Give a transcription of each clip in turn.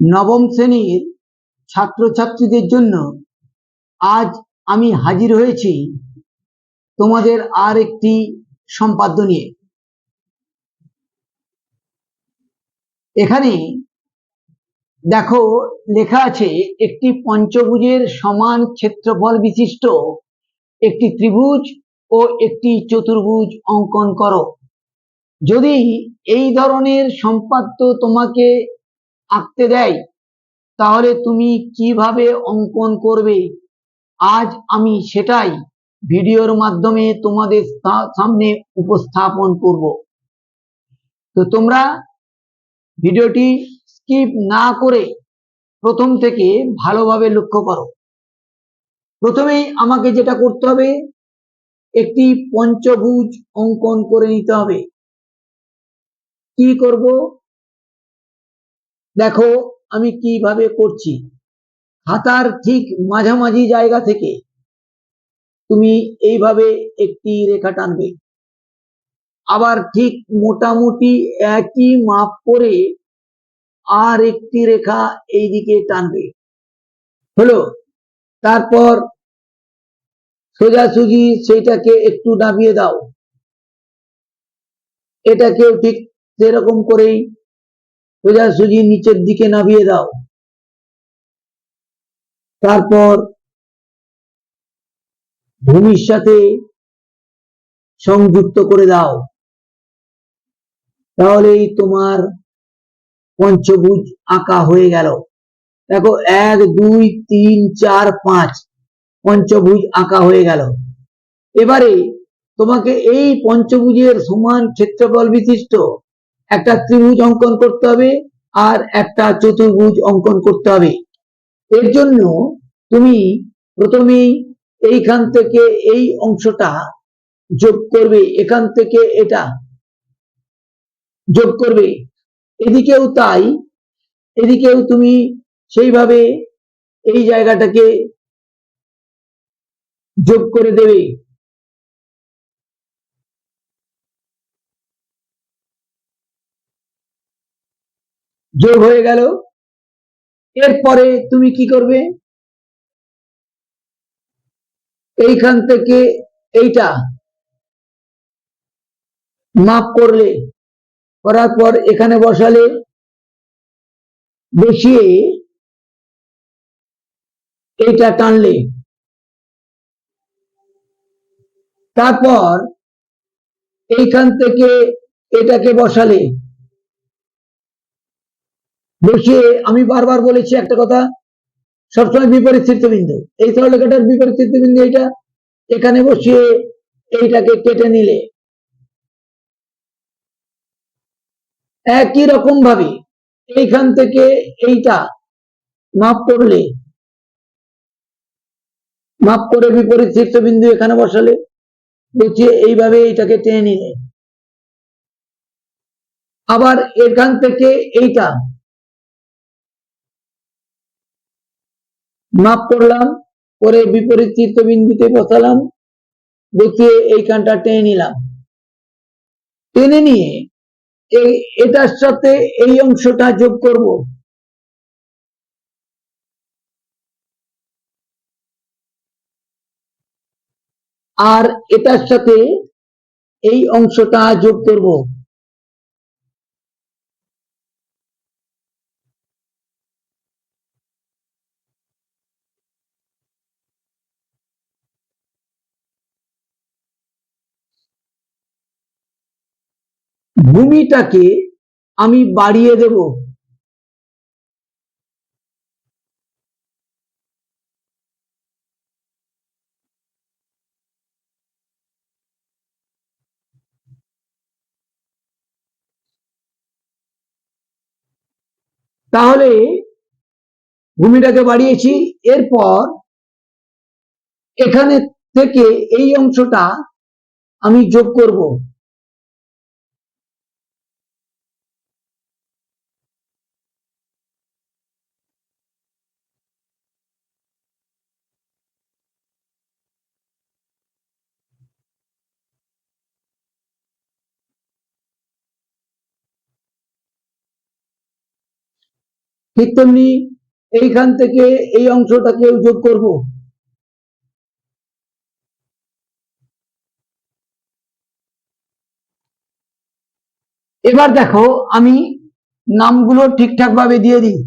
নবম শ্রেণির ছাত্রছাত্রীদের জন্য আজ আমি হাজির হয়েছি তোমাদের আর একটি সম্পাদ্য নিয়ে। এখানে দেখো লেখা আছে, একটি পঞ্চভুজের সমান ক্ষেত্রফল বিশিষ্ট, একটি ত্রিভুজ ও একটি চতুর্ভুজ অঙ্কন করো। যদি এই ধরনের সম্পাদ্য তোমাকে আঁকতে দেয়। তাহলে তুমি কীভাবে অঙ্কন করবে? আজ আমি সেটাই ভিডিওর মাধ্যমে তোমাদের সামনে উপস্থাপন করব। তো তোমরা ভিডিওটি স্কিপ না করে প্রথম থেকে ভালোভাবে লক্ষ্য করো। প্রথমেই আমাকে যেটা করতে হবে, একটি পঞ্চভুজ অঙ্কন করে নিতে হবে। কি করব? দেখো, আমি কীভাবে করছি। হাতার ঠিক মাঝামাঝি জায়গা থেকে তুমি এইভাবে একটি রেখা টানবে। আবার ঠিক মোটামুটি একই মাপ করে আর একটি রেখা এইদিকে টানবে। হলো? তারপর সোজাসুজি সেইটাকে একটু নামিয়ে দাও। এটাকেও ঠিক সেরকম করেই সোজাসুজি নিচের দিকে নামিয়ে দাও। তারপর ভূমির সাথে সংযুক্ত করে দাও। তাহলেই তোমার পঞ্চভুজ আঁকা হয়ে গেল। দেখো, এক, দুই, তিন, চার, পাঁচ, পঞ্চভুজ আঁকা হয়ে গেল। এবারে তোমাকে এই পঞ্চভুজের সমান ক্ষেত্রফল বিশিষ্ট একটা ত্রিভুজ অঙ্কন করতে হবে আর একটা চতুর্ভুজ অঙ্কন করতে হবে। এর জন্য তুমি প্রথমেই এইখান থেকে এই অংশটা যোগ করবে। এখান থেকে এটা যোগ করবে। এদিকেও তাই। এদিকেও তুমি সেইভাবে এই জায়গাটাকে যোগ করে দেবে। যোগ হয়ে গেল। এরপরে তুমি কি করবে? এইখান থেকে এইটা মাপ করলে, করার পর এখানে বসালে বসিয়ে এইটা টানলে। তারপর এইখান থেকে এটাকে বসালে বসিয়ে আমি বারবার বলেছি একটা কথা, সবসময় বিপরীত চিত্তবিন্দু এই সরলরেখাটার বিপরীত চিত্তবিন্দু এইটা? এখানে বসিয়ে এইটাকে কেটে নিলে। একই রকম ভাবে এইখান থেকে এইটা মাপ করলে, মাপ করে বিপরীত শীর্ষবিন্দু এখানে বসালে বসিয়ে এইভাবে এইটাকে টেনে নিলে। আবার এখান থেকে এইটা মাপ করলাম করে বিপরীত চিত্তবিন্দুতে বসালাম বসিয়ে এইখানটা টেনে নিলাম। টেনে নিয়ে এই, এটার সাথে এই অংশটা যোগ করব। আর এটার সাথে এই অংশটা যোগ করব। ভূমিটাকে আমি বাড়িয়ে দেব। তাহলে ভূমিটাকে বাড়িয়েছি, এরপর এখানে থেকে এই অংশটা আমি যোগ করব। ঠিক তেমনি এইখান থেকে এই অংশটাকেও যোগ করব। এবার দেখো, আমি নামগুলো ঠিকঠাক ভাবে দিয়ে দিই।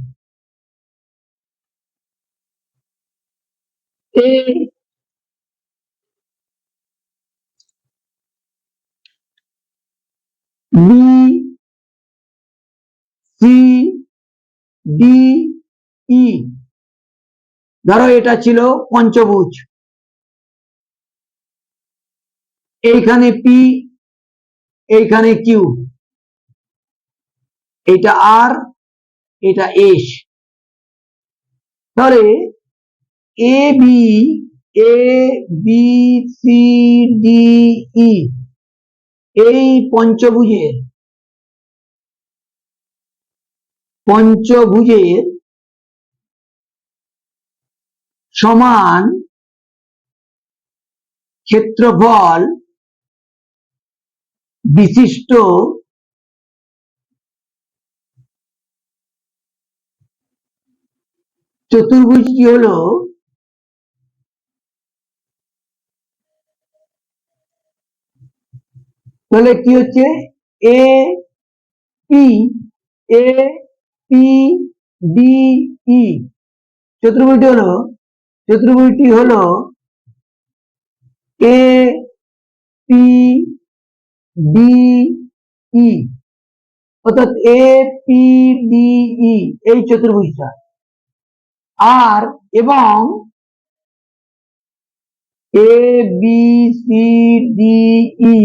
বি সি ডি ই ধরো এটা ছিল পঞ্চভুজ। এইখানে পি এইখানে কিউ এটা আর এটা এস তাহলে A B A B C D E এই পঞ্চভুজের পঞ্চভুজের সমান ক্ষেত্রফল বিশিষ্ট চতুর্ভুজটি হলো তাহলে কি হচ্ছে? A P A P D E চতুর্ভুজটি হলো চতুর্ভুজটি হলো এ পি ডি ই অর্থাৎ এ পি ডি ই এই চতুর্ভুজটা। আর এবং A B C D E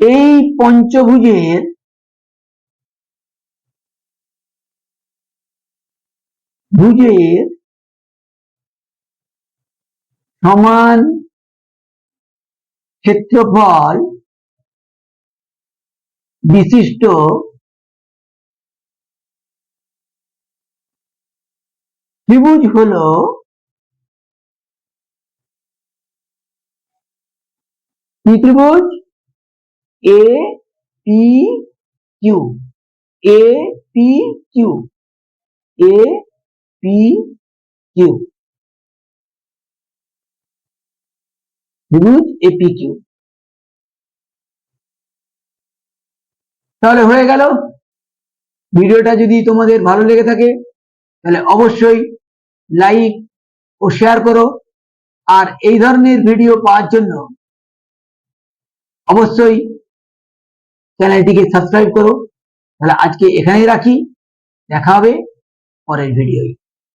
এই পঞ্চভুজের ভুজের সমান ক্ষেত্রফল বিশিষ্ট ত্রিভুজ হলো কি ত্রিভুজ? A P Q A P Q A P Q ত্রিভুজ এ পি কিউ তাহলে হয়ে গেল। ভিডিওটা যদি তোমাদের ভালো লেগে থাকে, তাহলে অবশ্যই লাইক ও শেয়ার করো। আর এই ধরনের ভিডিও পাওয়ার জন্য অবশ্যই চ্যানেলটিকে সাবস্ক্রাইব করো। তাহলে আজকে এখানেই রাখি। দেখা হবে পরের ভিডিওয়।